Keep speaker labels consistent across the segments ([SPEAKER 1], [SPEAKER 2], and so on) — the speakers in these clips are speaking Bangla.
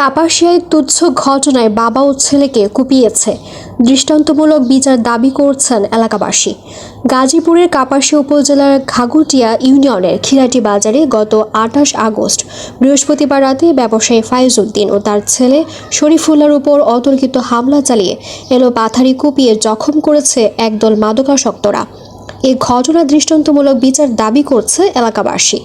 [SPEAKER 1] কাপাসিয়ায় তুচ্ছ ঘটনায় বাবা ও ছেলেকে কুপিয়েছে। দৃষ্টান্তমূলক বিচার দাবি করছেন এলাকাবাসী। গাজীপুরের কাপাসিয়া উপজেলার ঘাগুটিয়া ইউনিয়নের খিরাটি বাজারে গত আঠাশ আগস্ট বৃহস্পতিবার রাতে ব্যবসায়ী ফাইজউদ্দিন ও তার ছেলে শরীফুল্লার উপর অতর্কিত হামলা চালিয়ে এলো পাথারি কুপিয়ে জখম করেছে একদল মাদকাসক্তরা। এই ঘটনা দৃষ্টান্তমূলক বিচার দাবি করছে এলাকাবাসী।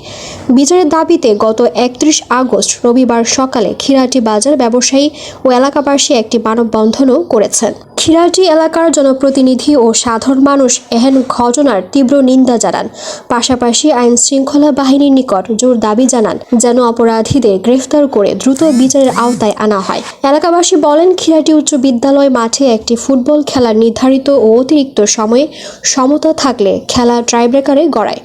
[SPEAKER 1] বিচারের দাবিতে গত একত্রিশ আগস্ট রবিবার সকালে খিরাটি বাজার ব্যবসায়ী ও এলাকাবাসী একটি মানববন্ধনও করেছেন। খিরাটি এলাকার জনপ্রতিনিধি ও সাধারণ মানুষ এহেন ঘটনার তীব্র নিন্দা জানান। পাশাপাশি আইন শৃঙ্খলা বাহিনীর নিকট জোর দাবি জানান, যেন অপরাধীদের গ্রেফতার করে দ্রুত বিচারের আওতায় আনা হয়। এলাকাবাসী বলেন খিরাটি উচ্চ বিদ্যালয় মাঠে একটি ফুটবল খেলার নির্ধারিত ও অতিরিক্ত সময়ে সমতা থাকলে খেলা ট্রাইব্রেকারে গড়ায়।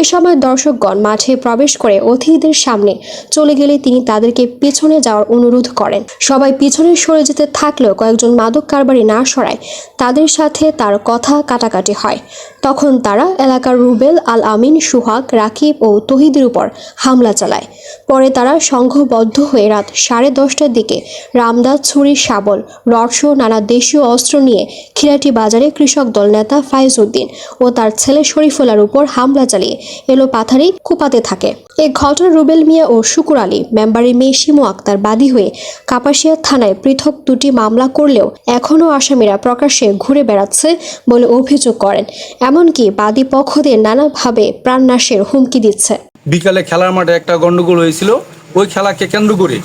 [SPEAKER 1] এ সময় দর্শকগণ মাঠে প্রবেশ করে অতিথিদের সামনে চলে গেলে তিনি তাদেরকে পেছনে যাওয়ার অনুরোধ করেন। সবাই পিছনে সরে যেতে থাকলেও কয়েকজন মাদক কারবারি না সরায়, তাদের সাথে তার কথা কাটাকাটি হয়। তখন তারা এলাকার রুবেল আল আমিন সুহাগ, রাকিব ও তহিদের উপর হামলা চালায়। পরে তারা সংঘবদ্ধ হয়ে রাত সাড়ে দশটার দিকে রামদাস ছুরি শাবল রডসহ নানা দেশীয় অস্ত্র নিয়ে খিরাটি বাজারে কৃষক দল নেতা ফাইজ উদ্দিন ও তার ছেলে শরীফুল্লার উপর হামলা চালিয়ে এলো পাথারি কুপাতে থাকে। এ ঘটনা রুবেল মিয়া ও শুকুর আলী। মেম্বারের মেয়ে শিমু আক্তার বাদী হয়ে কাপাসিয়া থানায় পৃথক দুটি মামলা করলেও এখনও আসামিরা প্রকাশ্যে ঘুরে বেড়াচ্ছে বলে অভিযোগ করেন। এমনকি বাদী পক্ষদের নানাভাবে প্রাণনাশের হুমকি দিচ্ছে।
[SPEAKER 2] বিকালে খেলার মাঠে একটা গন্ডগোল হয়েছিল। ওই খেলাকে কেন্দ্র করে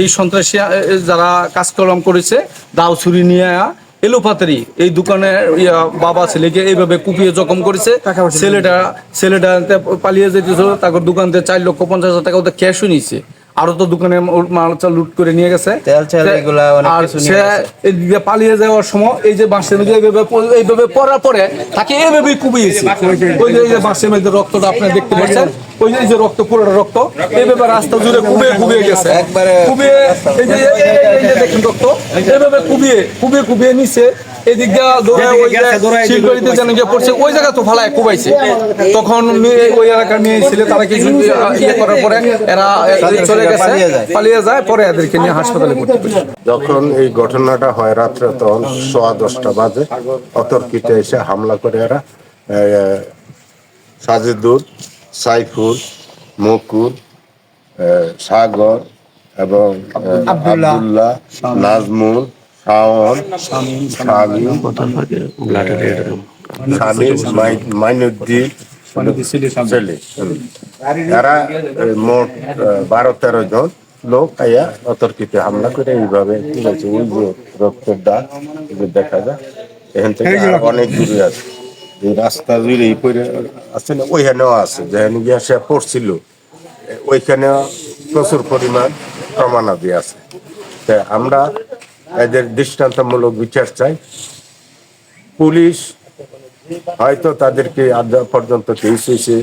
[SPEAKER 2] এই সন্ত্রাসী যারা কাজকর্ম করেছে দাও ছুরি নিয়ে এলোপাতারি এই দোকানের বাবা ছেলেকে এইভাবে কুপিয়ে জখম করেছে। ছেলেটা ছেলেটা পালিয়ে যেতেছিল তারপর দোকান থেকে চার লক্ষ পঞ্চাশ হাজার টাকা ওদের ক্যাশও নিয়েছে। আরও তো দোকানে মাল চাল লুট করে নিয়ে গেছে।
[SPEAKER 3] তেল ছেল এগুলা
[SPEAKER 2] আর সে। এদিকে পালিয়ে যাওয়ার সময় এই যে বাঁশের মধ্যে এইভাবে এইভাবে পড়ার পরে তাকে এইভাবেই কুপিয়েছে। ওই যে এই যে বাঁশের মধ্যে রক্তটা আপনি দেখতে পাচ্ছেন ওই যে এই যে রক্ত পুরোটা রক্ত এইভাবে রাস্তা জুড়ে কুবিয়ে কুবিয়ে গেছে।
[SPEAKER 3] একবারে
[SPEAKER 2] কুবিয়ে এই যে এই- যে দেখেন রক্ত এইভাবে কুবিয়ে কুবিয়ে কুবিয়ে নিছে এদিক দিয়ে দৌড়ায় ওই যে শিলবাড়িতে যেন গিয়ে পড়ছে ওই জায়গা তো ফালায় কুবাইছে তখন ওই এলাকার মেয়ে ছিল তারা কিছু ইয়ে করার পরে এরা চলে গেছে
[SPEAKER 3] পালিয়ে যায়।
[SPEAKER 2] পরে এদেরকে নিয়ে হাসপাতালে ভর্তি করেছে
[SPEAKER 4] যখন এই ঘটনাটা হয় রাত্রে তখন সোয়া দশটা বাজে। অতর্কিত এসে হামলা করে এরা। সাজিদুর সাইফুল মুকুল এ, সাগর এবং আব্দুল্লাহ নাজমুল শাওন মাই- মাইনুদ্দিন ছেলে হুম। মোট বারো তেরো জন লোক আইয়া অতর্কিতে হামলা করে এইভাবে ঠিক আছে ওই যে রক্তের দাগ যে দেখা যায় এখান থেকে অনেক দূরে আছে। এই রাস্তা জুড়ে এই পরে আছে না ওইখানেও আছে। যেখানে গিয়া সে পড়ছিল এ, ওইখানে প্রচুর পরিমাণ প্রমাণাদি আছে। তা আমরা এদের দৃষ্টান্তমূলক বিচার চাই। পুলিশ হয়তো তাদেরকে আজ পর্যন্ত কেস হয়েছে।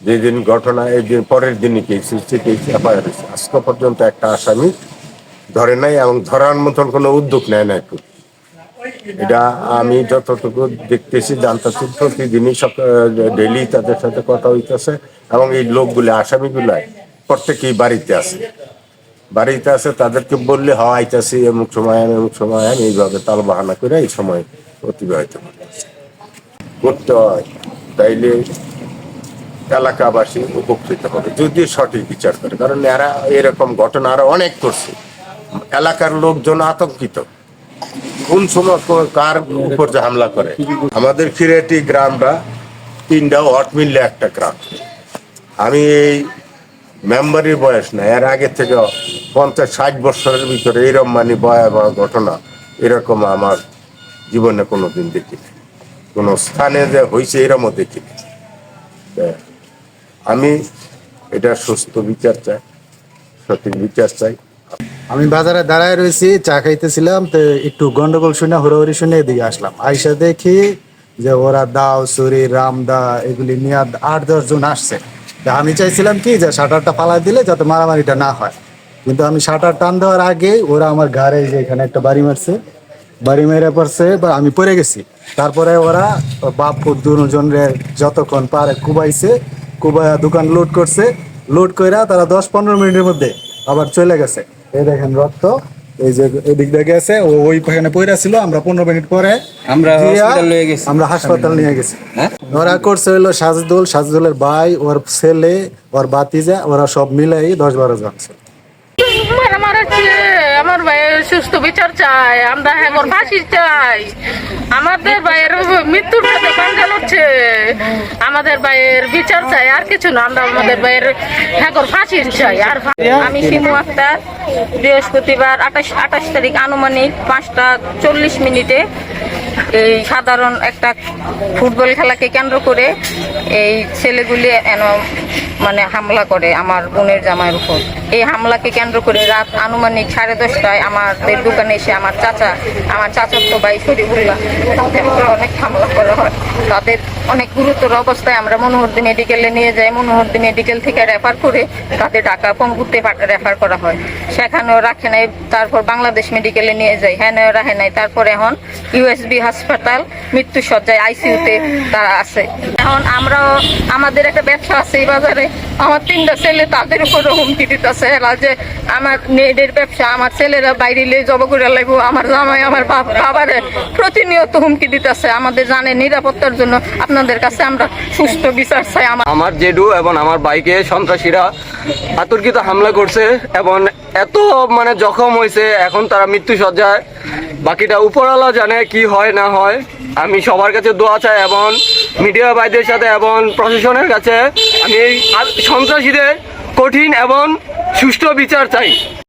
[SPEAKER 4] যেদিন ঘটনা এই দিন পরের দিনই কেস হয়েছে। কেস হয়েছে। আজকে পর্যন্ত একটা আসামি ধরে নাই এবং ধরার মতন কোনো উদ্যোগ নেয় নাই পুলিশ। এটা আমি যতটুকু দেখতেছি, জানতেছি, প্রতিদিনই সব ডেলি তাদের সাথে কথা হইতেছে এবং এই লোকগুলো, আসামিগুলো প্রত্যেকেই বাড়িতে আছে। বাড়িতে আছে তাদেরকে বললে হয় আইতাছি এমুক সময় আন, এমুক সময় আন, এইভাবে তাল বাহানা করে এই সময় অতিবাহিত করতে হয়। তাইলে এলাকাবাসী উপকৃত হবে যদি সঠিক বিচার করে। কারণ এরা এরকম ঘটনা আরও অনেক করছে। এলাকার লোকজন আতঙ্কিত। কোন সময় কার উপর যে হামলা করে? আমাদের খিরেটি গ্রামটা তিনটা হট মিললে একটা গ্রাম। আমি এই মেম্বারের বয়স না, এর আগে থেকে পঞ্চাশ ষাট বছরের ভিতরে এরকম মানে ভয়াবহ ঘটনা, এরকম আমার জীবনে কোনো কোনোদিন দেখিনি। কোনো স্থানে যে হয়েছে এরমও দেখিনি। তা আমি এটা সুস্থ বিচার চাই, সঠিক বিচার চাই।
[SPEAKER 5] আমি বাজারে দাঁড়ায় রয়েছি, চা খাইতেছিলাম, তো একটু গন্ডগোল শুনে, হুড়োহুড়ি শুনে এদিকে আসলাম। আইসা দেখি যে ওরা দাও সুরি রামদা, এগুলি নিয়ে আট দশ জন আসছে। আমি চাইছিলাম কি যে শাটারটা পালাই দিলে যাতে মারামারিটা না হয়। কিন্তু আমি শাটার টান দেওয়ার আগে ওরা আমার ঘরে যে এখানে একটা বাড়ি মারছে। বাড়ি মেরে পড়ছে, বা আমি পড়ে গেছি। তারপরে ওরা বাপ দুজনের যতক্ষণ পারে কুবাইছে, কুবাইয়া দোকান লুট করছে। লুট কইরা তারা দশ পনেরো মিনিটের মধ্যে আবার চলে গেছে। এই দেখেন রক্ত। এই যে এদিক দিয়ে গেছে ও ওই এখানে পড়ে ছিল আমরা পনেরো মিনিট পরে
[SPEAKER 3] আমরা
[SPEAKER 5] গিয়া
[SPEAKER 3] নিয়ে গেছি।
[SPEAKER 5] আমরা হাসপাতাল নিয়ে গেছি
[SPEAKER 3] হ্যাঁ?
[SPEAKER 5] ওরা করছে হইল সাজদুল সাজদুলের ভাই ওর ছেলে ওর বাতিজা ওরা সব মিলাই দশ বারো জন ছিল।
[SPEAKER 6] মারা আমার ভাইয়ের সুস্থ বিচার চাই আমরা এখন ফাঁসি চাই। আমাদের ভাইয়ের মৃত্যুর সাথে পাঞ্জা লড়ছে। আমাদের ভাইয়ের বিচার চাই আর কিছু না আমরা আমাদের ভাইয়ের এখন ফাঁসি চাই আর
[SPEAKER 7] আমি শিমু আক্তার বৃহস্পতিবার আঠাশ আঠাশ তারিখ আনুমানিক পাঁচটা চল্লিশ মিনিটে এই সাধারণ একটা ফুটবল খেলাকে কেন্দ্র করে এই ছেলেগুলি মানে হামলা করে আমার বোনের জামাইয়ের উপর। এই হামলাকে কেন্দ্র করে রাত আনুমানিক সাড়ে দশটায় আমাদের দোকানে এসে আমার চাচা, আমার চাচার তো ভাই শরীফুল্লাহ তাদের অনেক হামলা করা হয়। তাদের অনেক গুরুতর অবস্থায় আমরা মনোহরদি মেডিকেলে নিয়ে যাই। মনোহরদি মেডিকেল থেকে রেফার করে তাদের ঢাকা পঙ্গুতে রেফার করা হয়। সেখানেও রাখে নাই, তারপর বাংলাদেশ মেডিকেলে নিয়ে যাই। হ্যাঁ রাখে নাই। তারপর এখন ইউএসবি হাসপাতাল মৃত্যু সজ্জায় আইসিইউতে তারা আছে। এখন আমরাও, আমাদের একটা ব্যবসা আছে এই বাজারে। আমার তিনটা ছেলে তাদের উপরও হুমকি দিতেছে এরা যে আমার মেয়েদের ব্যবসা, আমার ছেলেরা বাইরে লিয়ে জব করে লাগবো, আমার জামাই, আমার বাবারে প্রতিনিয়ত হুমকি দিতেছে। আমাদের জানে নিরাপত্তার জন্য আপনাদের কাছে আমরা সুস্থ বিচার চাই। আমার
[SPEAKER 8] আমার জেডু এবং আমার বাইকে সন্ত্রাসীরা আতর্কিত হামলা করছে এবং এত মানে জখম হয়েছে এখন তারা মৃত্যু সজ্জায় বাকিটা উপরওয়ালা জানে কি হয়, না হয়। আমি সবার কাছে দোয়া চাই এবং মিডিয়া ভাইদের সাথে এবং প্রশাসনের কাছে আমি এই সন্ত্রাসীদের কঠিন এবং সুষ্ঠু বিচার চাই।